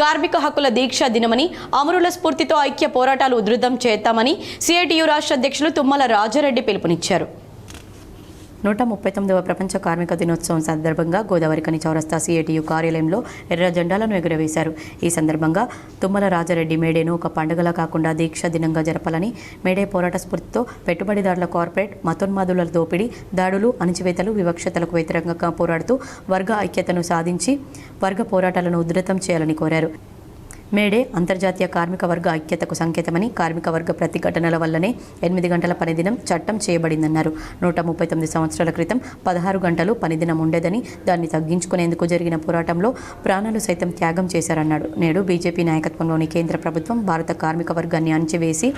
కార్మిక హక్కుల దీక్ష దినమని అమరుల స్ఫూర్తితో ఐక్య పోరాటాలు ఉధృతం చేస్తామని సిఐటియు రాష్ట్ర అధ్యక్షులు తుమ్మల రాజారెడ్డి పిలుపునిచ్చారు. నూట ముప్పై తొమ్మిదవ ప్రపంచ కార్మిక దినోత్సవం సందర్భంగా గోదావరి కని చౌరస్తా సిఐటియు కార్యాలయంలో ఎర్ర జెండాలను ఎగురవేశారు. ఈ సందర్భంగా తుమ్మల రాజారెడ్డి మేడేను ఒక పండుగలా కాకుండా దీక్ష దినంగా జరపాలని మేడే పోరాట స్ఫూర్తితో పెట్టుబడిదారుల కార్పొరేట్ మతోన్మాదుల దోపిడీ దాడులు అణచివేతలు వివక్షతలకు వ్యతిరేకంగా పోరాడుతూ వర్గ ఐక్యతను సాధించి వర్గ పోరాటాలను ఉధృతం చేయాలని కోరారు. మేడే అంతర్జాతీయ కార్మిక వర్గ ఐక్యతకు సంకేతమని కార్మిక వర్గ ప్రతిఘటనల వల్లనే ఎనిమిది గంటల పనిదినం చట్టం చేయబడిందన్నారు. నూట ముప్పై తొమ్మిది సంవత్సరాల క్రితం పదహారు గంటలు పనిదినం ఉండేదని దాన్ని తగ్గించుకునేందుకు జరిగిన పోరాటంలో ప్రాణాలు సైతం త్యాగం చేశారన్నాడు. నేడు బీజేపీ నాయకత్వంలోని కేంద్ర ప్రభుత్వం భారత కార్మిక వర్గాన్ని అణచివేసి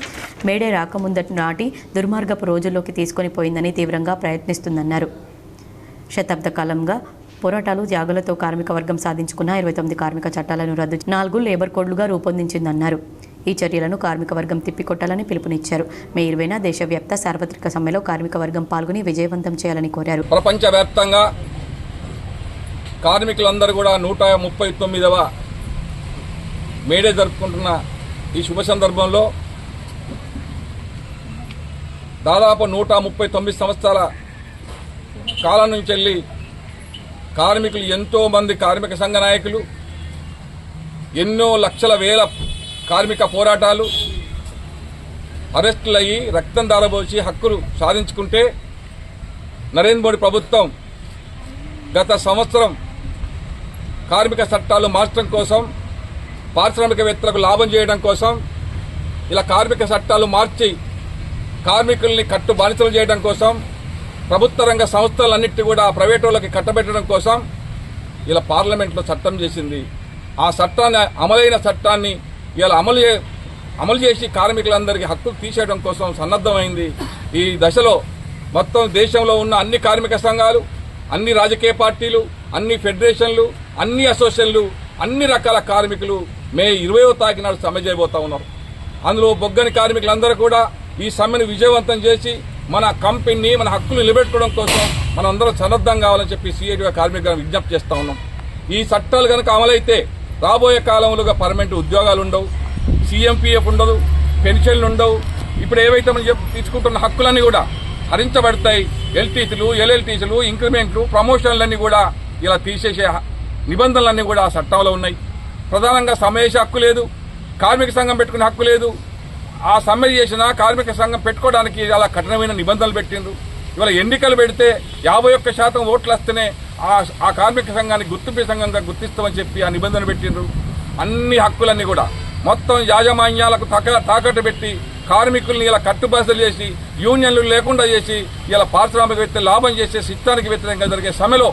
మేడే రాకముందటి నాటి దుర్మార్గపు రోజుల్లోకి తీసుకొని పోయిందని తీవ్రంగా ప్రయత్నిస్తుందన్నారు. శతాబ్ద కాలంగా పోరాటాలు త్యాగులతో కార్మిక వర్గం సాధించుకున్న ఇరవై తొమ్మిది కార్మిక చట్టాలను రద్దు నాలుగు లేబర్ కోడ్లుగా రూపొందించిందన్నారు. ఈ చర్యలను కార్మిక వర్గం తిప్పికొట్టాలని పిలుపునిచ్చారు. మే ఇరవైన దేశవ్యాప్త సార్వత్రిక సమ్మెలో కార్మిక వర్గం పాల్గొని విజయవంతం చేయాలని కోరారు. ప్రపంచవ్యాప్తంగా కార్మికులందరూ కూడా నూట ముప్పై తొమ్మిదవ మేడే జరుపుకుంటున్న ఈ శుభ సందర్భంలో దాదాపు నూట ముప్పై తొమ్మిది సంవత్సరాల కాలం నుంచి వెళ్ళి కార్మికులు ఎంతో మంది కార్మిక సంఘ నాయకులు ఎన్నో లక్షల వేల కార్మిక పోరాటాలు అరెస్టులు అయ్యి రక్తం దారబోసి హక్కులు సాధించుకుంటే నరేంద్ర మోడీ ప్రభుత్వం గత సంవత్సరం కార్మిక చట్టాలు మార్చడం కోసం పారిశ్రామికవేత్తలకు లాభం చేయడం కోసం ఇలా కార్మిక చట్టాలు మార్చి కార్మికుల్ని కట్టు బానిసలు చేయడం కోసం ప్రభుత్వ రంగ సంస్థలన్నింటినీ కూడా ప్రైవేట్ వాళ్ళకి కట్టబెట్టడం కోసం ఇలా పార్లమెంట్లో చట్టం చేసింది. ఆ చట్టాన్ని అమలైన చట్టాన్ని ఇలా అమలు అమలు చేసి కార్మికులందరికీ హక్కులు తీసేయడం కోసం సన్నద్ధమైంది. ఈ దశలో మొత్తం దేశంలో ఉన్న అన్ని కార్మిక సంఘాలు అన్ని రాజకీయ పార్టీలు అన్ని ఫెడరేషన్లు అన్ని అసోసియేషన్లు అన్ని రకాల కార్మికులు మే ఇరవయో తారీఖు నాడు సమ్మె చేయబోతా ఉన్నారు. అందులో బొగ్గని కార్మికులందరూ కూడా ఈ సమ్మెను విజయవంతం చేసి మన కంపెనీ మన హక్కులు నిలబెట్టుకోవడం కోసం మనం అందరం సన్నద్ధం కావాలని చెప్పి సిఐటిగా కార్మికులను విజ్ఞప్తి చేస్తా ఉన్నాం. ఈ చట్టాలు కనుక అమలైతే రాబోయే కాలంలో పర్మనెంట్ ఉద్యోగాలు ఉండవు సీఎంపీఎఫ్ ఉండదు పెన్షన్లు ఉండవు. ఇప్పుడు ఏవైతే మనం తీసుకుంటున్న హక్కులన్నీ కూడా హరించబడతాయి. ఎల్టీసీలు ఎల్ఎల్టీసీలు ఇంక్రిమెంట్లు ప్రమోషన్లన్నీ కూడా ఇలా తీసేసే నిబంధనలన్నీ కూడా ఆ చట్టంలో ఉన్నాయి. ప్రధానంగా సమావేశ హక్కు లేదు కార్మిక సంఘం పెట్టుకునే హక్కు లేదు ఆ సమ్మె చేసిన కార్మిక సంఘం పెట్టుకోవడానికి చాలా కఠినమైన నిబంధనలు పెట్టిండ్రు. ఇవాళ ఎన్నికలు పెడితే యాభై ఒక్క శాతం ఓట్లు వస్తేనే ఆ ఆ కార్మిక సంఘాన్ని గుర్తింపు సంఘంగా గుర్తిస్తామని చెప్పి ఆ నిబంధన పెట్టిండ్రు. అన్ని హక్కులన్నీ కూడా. మొత్తం యాజమాన్యాలకు తక తాకట్టు పెట్టి కార్మికుల్ని ఇలా కట్టుబాసలు చేసి యూనియన్లు లేకుండా చేసి ఇలా పారిశ్రామికవేత్తలు లాభం చేసే సిస్టానికి వ్యతిరేకంగా జరిగే సమ్మెలో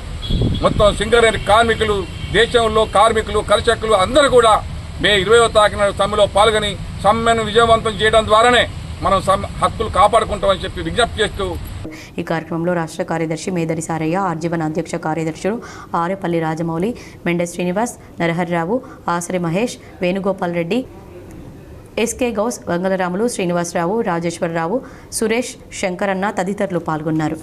మొత్తం సింగరేణి కార్మికులు దేశంలో కార్మికులు కర్షకులు అందరూ కూడా మే ఇరవయో తారీఖున సమ్మెలో పాల్గొని సమ్మెను విజయవంతం చేయడం ద్వారానే మనం హక్కులు కాపాడుకుంటామని చెప్పి విజ్ఞప్తి చేస్తూ ఈ కార్యక్రమంలో రాష్ట్ర కార్యదర్శి మేదరి సారయ్య ఆర్జీవన్ అధ్యక్ష కార్యదర్శులు ఆరేపల్లి రాజమౌళి మెండే శ్రీనివాస్ నరహరిరావు ఆసరి మహేష్ వేణుగోపాల్ రెడ్డి ఎస్కే గౌస్ వంగలరాములు శ్రీనివాసరావు రాజేశ్వరరావు సురేష్ శంకరన్న తదితరులు పాల్గొన్నారు.